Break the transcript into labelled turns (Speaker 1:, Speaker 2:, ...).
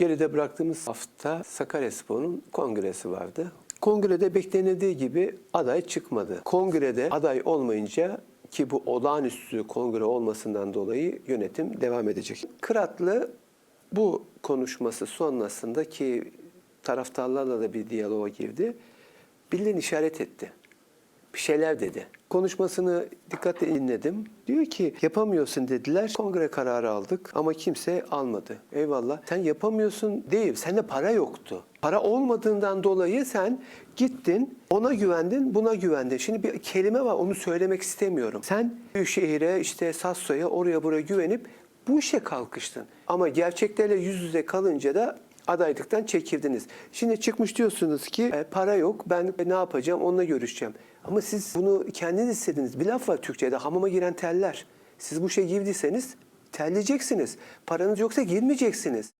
Speaker 1: Geride bıraktığımız hafta Sakaryaspor'un kongresi vardı. Kongrede beklenildiği gibi aday çıkmadı. Kongrede aday olmayınca ki bu olağanüstü kongre olmasından dolayı yönetim devam edecek. Kıratlı bu konuşması sonrasında ki taraftarlarla da bir diyaloğa girdi. Birilerini işaret etti. Bir şeyler dedi. Konuşmasını dikkatle dinledim. Diyor ki yapamıyorsun dediler. Kongre kararı aldık ama kimse almadı. Eyvallah. Sen yapamıyorsun değil. Sende para yoktu. Para olmadığından dolayı sen gittin, ona güvendin, buna güvendin. Şimdi bir kelime var onu söylemek istemiyorum. Sen Büyükşehir'e işte Sasso'ya oraya buraya güvenip bu işe kalkıştın. Ama gerçeklerle yüz yüze kalınca da adaylıktan çekildiniz. Şimdi çıkmış diyorsunuz ki "E, para yok ben ne yapacağım onunla görüşeceğim. Ama siz bunu kendiniz istediniz. Bir laf var Türkçe'de hamama giren teller. Siz bu işe girdiyseniz terleyeceksiniz. Paranız yoksa girmeyeceksiniz.